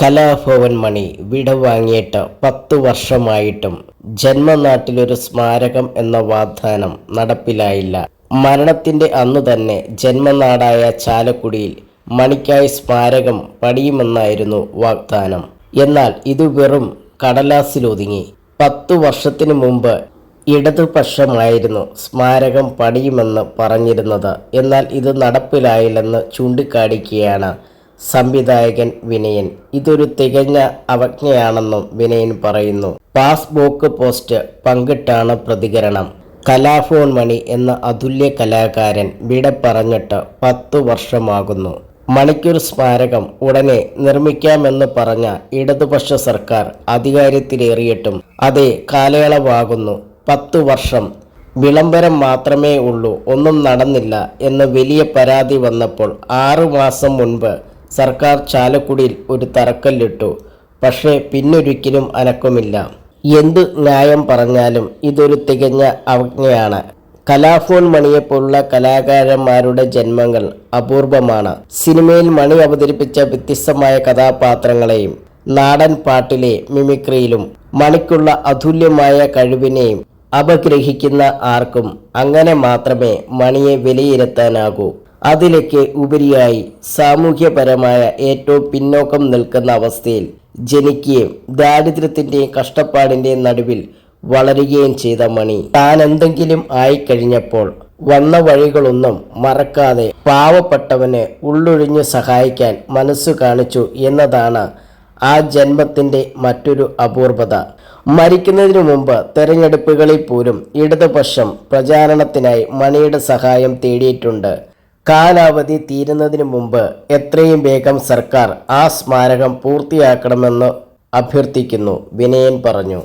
കലാഭവൻ മണി വിട വാങ്ങിയിട്ട് പത്തു വർഷമായിട്ടും ജന്മനാട്ടിലൊരു സ്മാരകം എന്ന വാഗ്ദാനം നടപ്പിലായില്ല. മരണത്തിന്റെ അന്നു തന്നെ ജന്മനാടായ ചാലക്കുടിയിൽ മണിക്കായി സ്മാരകം പണിയുമെന്നായിരുന്നു വാഗ്ദാനം. എന്നാൽ ഇത് വെറും കടലാസിലൊതുങ്ങി. പത്തു വർഷത്തിനു മുമ്പ് ഇടതുപക്ഷമായിരുന്നു സ്മാരകം പണിയുമെന്ന് പറഞ്ഞിരുന്നത്. എന്നാൽ ഇത് നടപ്പിലായില്ലെന്ന് ചൂണ്ടിക്കാണിക്കുകയാണ് സംവിധായകൻ വിനയൻ. ഇതൊരു തികഞ്ഞ അവജ്ഞയാണെന്നും വിനയൻ പറയുന്നു. പാസ്ബുക്ക് പോസ്റ്റ് പങ്കിട്ടാണ് പ്രതികരണം. കലാഫോൺ മണി എന്ന അതുല്യ കലാകാരൻ വിട പറഞ്ഞിട്ട് പത്തു വർഷമാകുന്നു. മണിക്കൊരു സ്മാരകം ഉടനെ നിർമ്മിക്കാമെന്ന് പറഞ്ഞ ഇടതുപക്ഷ സർക്കാർ അധികാരത്തിലേറിയിട്ടും അതേ കാലയളവാകുന്നു. പത്തു വർഷം. വിളംബരം മാത്രമേ ഉള്ളൂ. ഒന്നും നടന്നില്ല എന്ന് വലിയ പരാതി വന്നപ്പോൾ ആറു മാസം മുൻപ് സർക്കാർ ചാലക്കുടിയിൽ ഒരു തറക്കല്ലിട്ടു. പക്ഷേ പിന്നൊരിക്കലും അനക്കമില്ല എന്ത് ന്യായം പറഞ്ഞാലും ഇതൊരു തികഞ്ഞ അവജ്ഞയാണ്. കലാഫോൺ മണിയെപ്പോലുള്ള കലാകാരന്മാരുടെ ജന്മങ്ങൾ അപൂർവമാണ്. സിനിമയിൽ മണി അവതരിപ്പിച്ച വ്യത്യസ്തമായ കഥാപാത്രങ്ങളെയും നാടൻ പാട്ടിലെ മിമിക്രിയിലും മണിക്കുള്ള അതുല്യമായ കഴിവിനെയും അപഗ്രഹിക്കുന്ന ആർക്കും അങ്ങനെ മാത്രമേ മണിയെ വിലയിരുത്താനാകൂ. അതിലേക്ക് ഉപരിയായി സാമൂഹ്യപരമായ ഏറ്റവും പിന്നോക്കം നിൽക്കുന്ന അവസ്ഥയിൽ ജനിക്കുകയും ദാരിദ്ര്യത്തിന്റെയും കഷ്ടപ്പാടിന്റെയും നടുവിൽ വളരുകയും ചെയ്ത മണി. താൻ എന്തെങ്കിലും ആയിക്കഴിഞ്ഞപ്പോൾ വന്ന വഴികളൊന്നും മറക്കാതെ പാവപ്പെട്ടവനെ ഉള്ളൊഴിഞ്ഞു സഹായിക്കാൻ മനസ്സ് കാണിച്ചു എന്നതാണ് ആ ജന്മത്തിന്റെ മറ്റൊരു അപൂർവത മരിക്കുന്നതിനു മുമ്പ് തെരഞ്ഞെടുപ്പുകളിൽ പോലും ഇടതുപക്ഷം പ്രചാരണത്തിനായി മണിയുടെ സഹായം തേടിയിട്ടുണ്ട്. കാലാവധി തീരുന്നതിന് മുമ്പ് എത്രയും വേഗം സർക്കാർ ആ സ്മാരകം പൂർത്തിയാക്കണമെന്ന് അഭ്യർത്ഥിക്കുന്നു വിനയൻ പറഞ്ഞു.